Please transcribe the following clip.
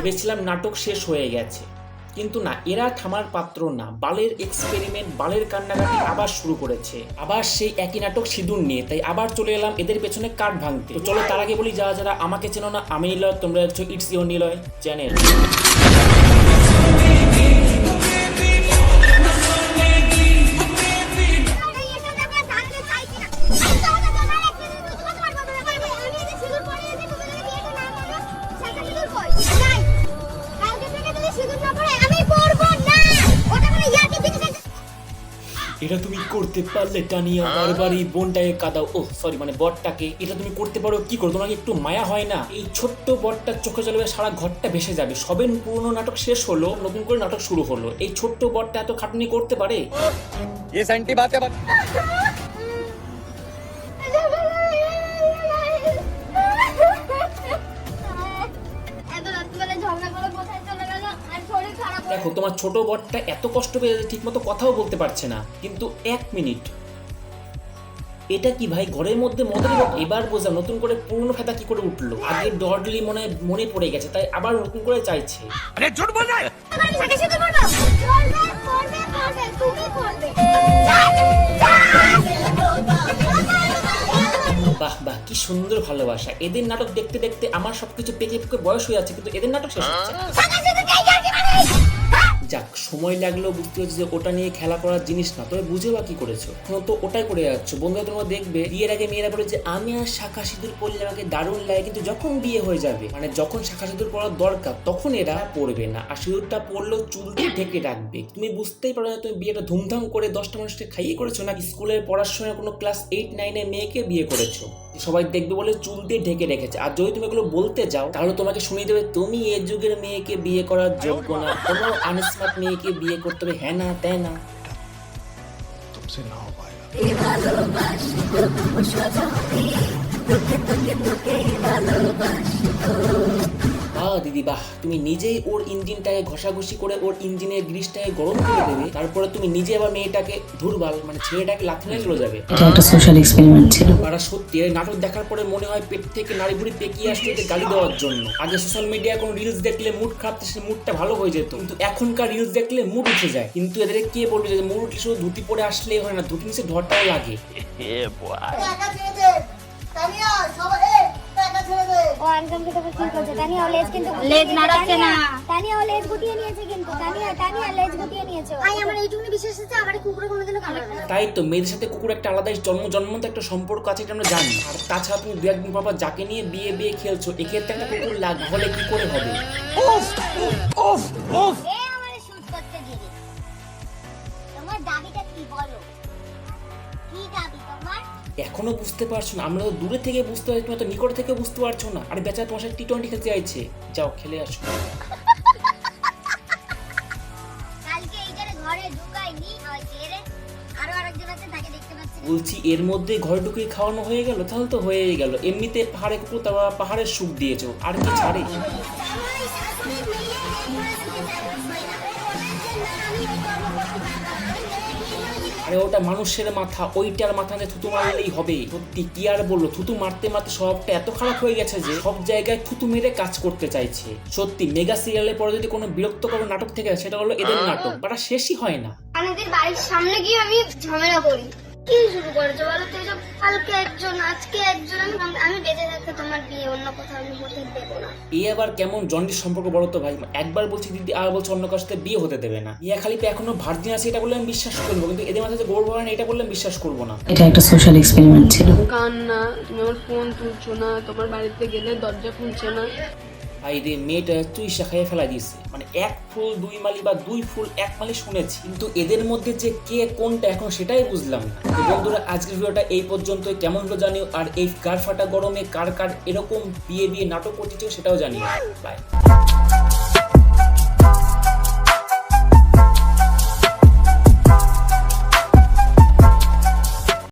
ভেবেছিলাম নাটক শেষ হয়ে গেছে। কিন্তু না, এরা থামার পাত্র না। বালের এক্সপেরিমেন্ট বালের কান্নাকাটি আবার শুরু করেছে। আবার সেই একই নাটক সিঁদুর নিয়ে। তাই আবার চলে এলাম এদের পেছনে কাঠ ভাঙতে। তো চলো তার আগে বলি, যারা যারা আমাকে চেনো না, আমি নিলয়, তোমরা ইটস ইউর নিলয় চ্যানেল এটা তুমি করতে পারলে টানিয়া বারবার এই বোনটাকে কাদাও ও সরি মানে বটটাকে এটা তুমি করতে পারো কি করো তোমাকে একটু মায়া হয় না এই ছোট্ট বটটার চোখে চলবে সারা ঘরটা ভেসে যাবে সবে পুরনো নাটক শেষ হলো নতুন করে নাটক শুরু হলো এই ছোট্ট বটটা এত খাটুনি করতে পারে ये सेंटी बातें बता দেখো তোমার ছোট বটটা এত কষ্ট পেয়ে যাচ্ছে ঠিকমতো কথাও বলতে পারছে না। কিন্তু এক মিনিট। এটা কি ভাই ঘরের মধ্যে মদের বট এবার বোঝা নতুন করে পুরনো ফেতা কি করে উঠল? আগে ডডলি মনে মনে পড়ে গেছে তাই আবার নতুন করে চাইছে। আরে ঝুট বল। কি সুন্দর ভালোবাসা। এদের নাটক দেখতে দেখতে আমার সবকিছু পেকে পেকে বয়স হয়ে যাচ্ছে, কিন্তু এদের নাটক শেষ হচ্ছে। যাক, সময় লাগলেও বুঝতে হচ্ছে যে ওটা নিয়ে খেলা করার জিনিস না, তবে বুঝে বা কি করেছ? তো ওটাই করে যাচ্ছ। বন্ধুরা, তোমরা দেখবে, বিয়ের আগে মেয়েরা বলে যে আমি আর শাখা সিঁদুর পরলে আমাকে দারুণ লাগে। কিন্তু যখন বিয়ে হয়ে যাবে মানে যখন শাখা সিঁদুর পরার দরকার, তখন এরা পড়বে না। আর সিঁদুরটা পরলেও চুল দিয়ে ঢেকে রাখবে। তুমি বুঝতেই পারো না তুমি বিয়েটা ধুমধাম করে দশটা মানুষকে খাইয়ে করেছ না স্কুলের পড়ার সময় কোনো ক্লাস এইট নাইনের মেয়েকে বিয়ে করেছ? সবাই দেখবে বলে চুল দিয়ে ঢেকে রেখেছে। আর যদি তুমি এগুলো বলতে যাও, তাহলে তোমাকে শুনিয়ে দেবে, তুমি এ যুগের মেয়েকে বিয়ে করার যোগ্য না। কোনো আনস্মার্ট মেয়েকে বিয়ে করতে হবে। হ্যাঁ না তাই না। ভালোবাসি দিদি বাহ তুমি নিজেই ওর ইঞ্জিনটাকে ঘষাঘষি করে ওর ইঞ্জিনের গ্রিসটাকে গরম করে দেবে তারপরে তুমি নিজে আবার মেয়েটাকে ধুরবাল মানে ছেলেটাকে লাথনে চলে যাবে। এটা একটা সোশ্যাল এক্সপেরিমেন্ট ছিল। আর সত্যি এই নাটক দেখার পরে মনে হয় পেট থেকে নাড়ি ভুড়ি পেকিয়ে আসছে যে গালি দেওয়ার জন্য। আগে সোশ্যাল মিডিয়ায় কোনো রিলস দেখলে মুড খারাপ সে মুডটা ভালো হয়ে যেত। কিন্তু এখনকার রিলস দেখলে মুড উঠে যায়। কিন্তু এদের কে বলবে যে মুড উঠলে শুধু ধুতি পরে আসলেই হয় না ধুতি নিচে ধরটাও লাগে। ছেড়ে দে ও আনকামকে তবে কি করছে তানিয়া লেজ কিন্তু লেজ নাড়াচ্ছে না। তানিয়া ও লেজ গুটিয়ে নিয়েছে কিন্তু। তানিয়া তানিয়া লেজ গুটিয়ে নিয়েছে আই আমার এইটুকুনি বিশ্বাস আছে আমার এই কোনোদিনও কামড়াবে না। তাই তো মেয়েদের সাথে কুকুর একটা আলাদাই জন্ম জন্মন্ত একটা সম্পর্ক আছে এটা আমরা জানি। আর তাছাড়া তুমি দু একদিন পর পর যাকে নিয়ে বিয়ে বিয়ে খেলছো এক্ষেত্রে একটা কুকুর লাগ হলে কি করে হবে? ওফ ওফ শুট তোমার এখনও বুঝতে পারছ না? আমরা তো দূরে থেকে বুঝতে পারছি তুমি তো নিকট থেকে বুঝতে পারছ না। আর বেচারা তোমার সাথে টি টোয়েন্টি খেলতে চাইছে যাও খেলে আসো। বলছি এর মধ্যে ঘরে ঢুকে খাওয়ানো হয়ে গেল? তাহলে তো হয়েই গেল। এমনিতে পাহাড়ে কুকুর তারপর পাহাড়ের সুখ দিয়েছ। আর কি ছাড়ে? আরে ওটা মানুষের মাথা, ওইটার মাথা মাথাতে থুতু মারলেই হবে। সত্যি, কি আর বলল থুতু মারতে মারতে স্বভাবটা এত খারাপ হয়ে গেছে যে সব জায়গায় থুতু মেরে কাজ করতে চাইছে। সত্যি, মেগা সিরিয়ালের পরে যদি কোনো বিরক্তকর নাটক থেকে সেটা হলো এদের নাটক, বাট শেষই হয় না। আমাদের বাড়ির সামনে গিয়ে আমি ঝামেলা করি। কি শুরু করেছ বলো তো এসব কালকে একজন আজকে একজন আমি বেঁচে থাকতে তোমার বিয়ে অন্য কোথাও আমি হতে দেবো না। এই আবার কেমন জন্ডিস সম্পর্ক বলো তো ভাই? একবার বলছি দিদি আর বলছে অন্য কার সাথে বিয়ে হতে দেবে না। ইয়া খালি এখনও ভার্জিন আছে এটা বললে আমি বিশ্বাস করব কিন্তু এদের মাথায় যে গৌরব হয় না এটা বললে আমি বিশ্বাস করব না। এটা একটা সোশ্যাল এক্সপেরিমেন্ট ছিল। কান্না তুমি আমার ফোন তুলছো না তোমার বাড়িতে গেলে দরজা খুলছে না। ভাই এই মেয়েটা তুই শাখায় ফেলা দিয়েছে। মানে এক ফুল, দুই মালি বা দুই ফুল, এক মালি শুনেছি। কিন্তু এদের মধ্যে যে কে কোনটা এখন সেটাই বুঝলাম না। বন্ধুরা, আজকের ভিডিওটা এই পর্যন্ত কেমন হলো জানিও। আর এই কার ফাটা গরমে কার কার এরকম বিয়ে বিয়ে নাটক করতে সেটাও জানিও। বাই